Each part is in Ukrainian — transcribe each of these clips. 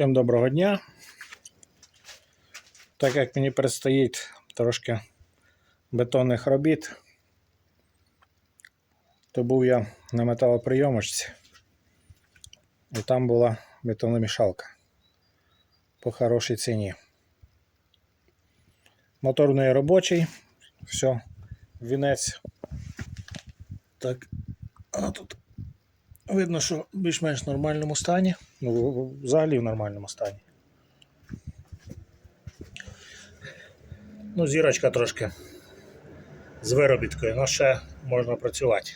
Всім доброго дня. Так як мені предстоїть трошки бетонних робіт, то був я на металоприйомочці, і там була бетономішалка по хорошій ціні. Мотор в робочий, все, вінець. Так, а тут видно, що в більш-менш нормальному стані. Ну, взагалі в нормальному стані. Ну, зірочка трошки з виробіткою, але ще можна працювати.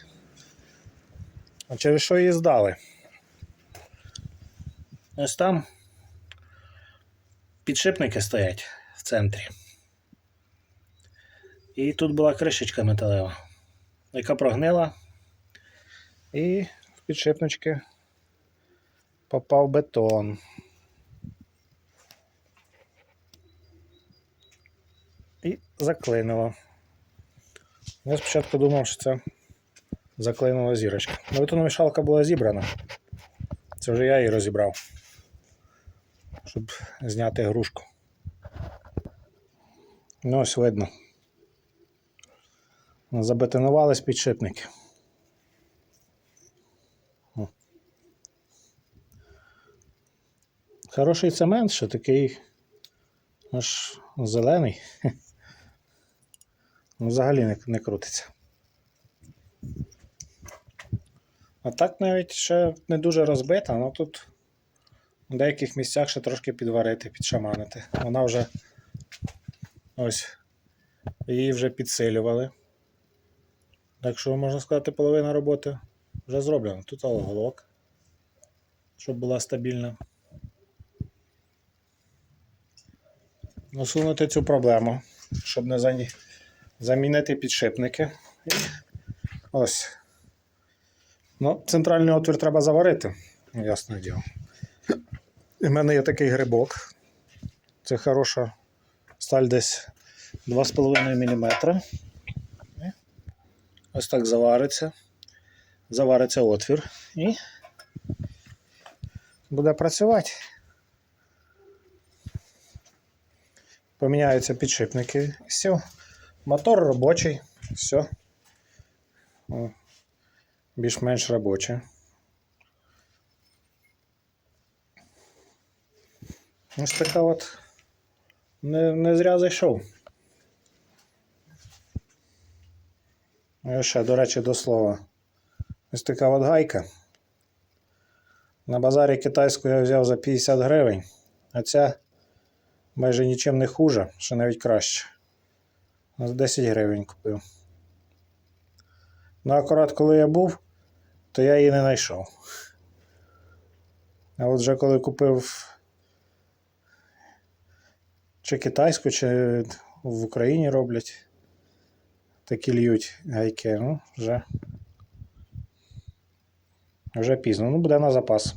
А через що її здали? Ось там підшипники стоять в центрі. І тут була кришечка металева, яка прогнила. І підшипнички попав бетон. І заклинило. Я спочатку думав, що це заклинула зірочка. Ну, бетономішалка була зібрана. Це вже я її розібрав, щоб зняти грушку. Ну, ось видно. Забетонувались підшипники. Хороший цемент, що такий аж зелений. Ну, Взагалі не, не крутиться. А так навіть ще не дуже розбита, але тут в деяких місцях ще трошки підварити, підшаманити. Вона вже ось її вже підсилювали. Так що, можна сказати, половина роботи вже зроблена. Тут оголок, щоб була стабільна. Усунути цю проблему, щоб не замінити підшипники. Ось. Ну, центральний отвір треба заварити, ясне діло. У мене є такий грибок. Це хороша сталь десь 2,5 мм. Ось так завариться. Завариться отвір і буде працювати. Поміняються підшипники. Все. Мотор робочий, все. Більш-менш робоче. Ось така от не, не зря зайшов. І ще, до речі, до слова. Ось така от гайка. На базарі китайську я взяв за 50 гривень, а ця майже нічим не хуже, ще навіть краще. За 10 гривень купив. Ну, акурат, коли я був, то я її не знайшов. А от вже коли купив чи китайську, чи в Україні роблять, такі льють гайки, ну, вже, вже пізно. Ну, буде на запас.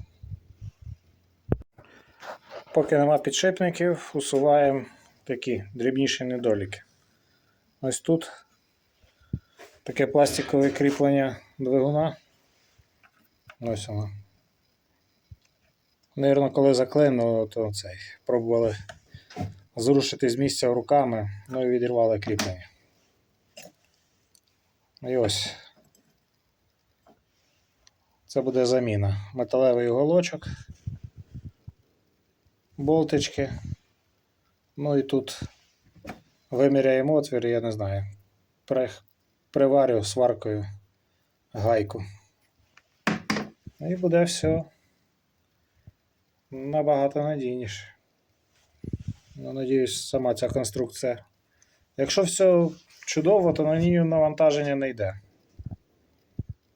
Поки нема підшипників, усуваємо такі дрібніші недоліки. Ось тут таке пластикове кріплення двигуна. Ось воно. Навірно, коли заклинуло, то цей, пробували зрушити з місця руками, ну і відірвали кріплення. І ось. Це буде заміна. Металевий уголочок болтички. Ну і тут виміряємо отвір, я не знаю. При, приварю сваркою гайку. І буде все набагато надійніше. Ну, надіюсь, сама ця конструкція. Якщо все чудово, то на ній навантаження не йде.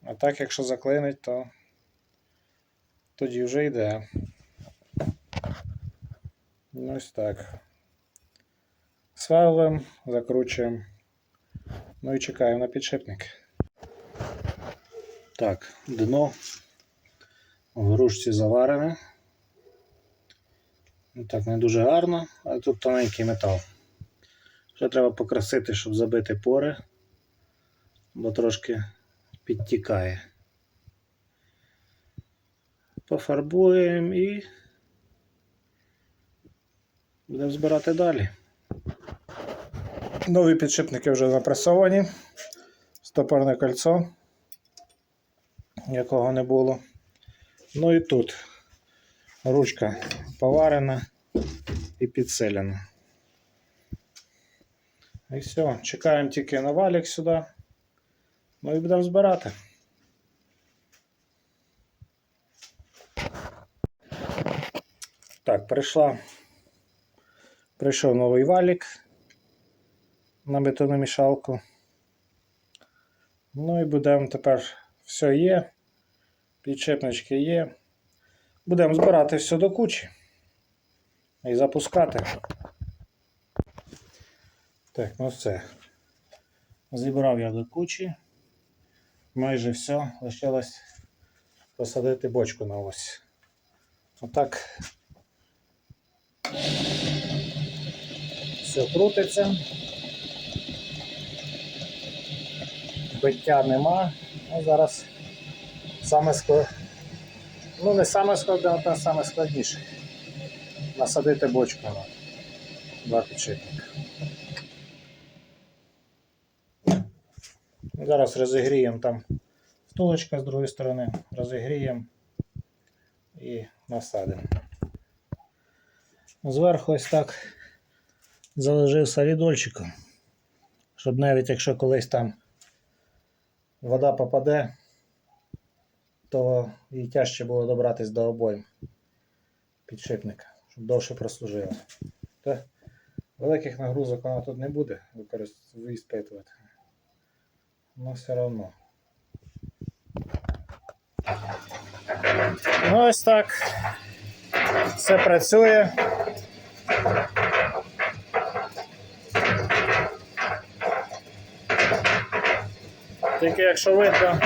А так, якщо заклинить, то тоді вже йде. Ось так. Сверлимо, закручуємо. Ну і чекаємо на підшипник. Так, дно в ручці заварене. Ну, Так, не дуже гарно, але тут тоненький метал. Ще треба покрасити, щоб забити пори, бо трошки підтікає. Пофарбуємо і Будемо збирати далі. Нові підшипники вже напресовані. Стопорне кольцо, якого не було. Ну і тут ручка поварена і підселена. І все, чекаємо тільки на валік сюди. Ну і будемо збирати. Так, прийшла. Прийшов новий валік на бетономішалку. Ну і будемо тепер все є. Підшипнички є. Будемо збирати все до кучі і запускати. Так, ну все. Зібрав я до кучі. Майже все. Лишилось посадити бочку на ось. Отак. Все крутиться. Биття нема. Ну, зараз саме склад... Ну, не саме складне, а саме складніше. Насадити бочку на два. Зараз розігріємо там втулочка з другої сторони, розігріємо і насадимо. Зверху ось так заложив солідольчиком, щоб навіть якщо колись там вода попаде, то їй тяжче було добратись до обойм підшипника, щоб довше прослужило. Та великих нагрузок вона тут не буде використовувати. Но все одно. Ну ось так. Все працює. Тільки якщо видно,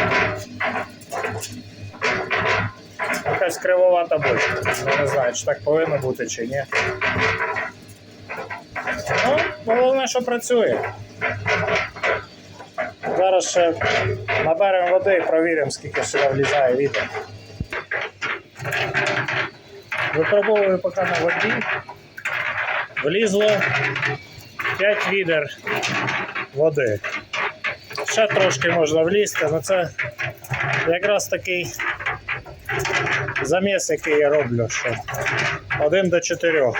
якась кривовата бочка. Не знаю, чи так повинно бути, чи ні. Ну, головне, що працює. Зараз ще наберемо води і провіримо, скільки сюди влізає відер. Випробовую поки на воді. Влізло 5 відер води. Ще трошки можна влізти, але це якраз такий заміс, який я роблю, що 1 до 4.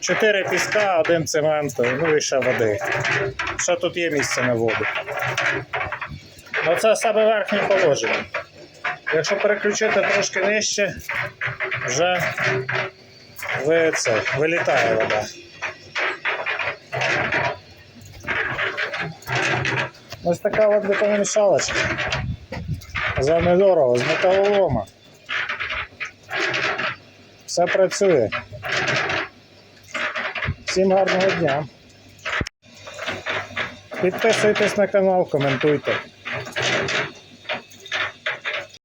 4 піска, 1 цементу, ну і ще води. Ще тут є місце на воду. Ну це саме верхнє положення. Якщо переключити трошки нижче, вже ви це, вилітає вода. Ось така от бетономішалочка. За недорого, з металолома. Все працює. Всім гарного дня. Підписуйтесь на канал, коментуйте.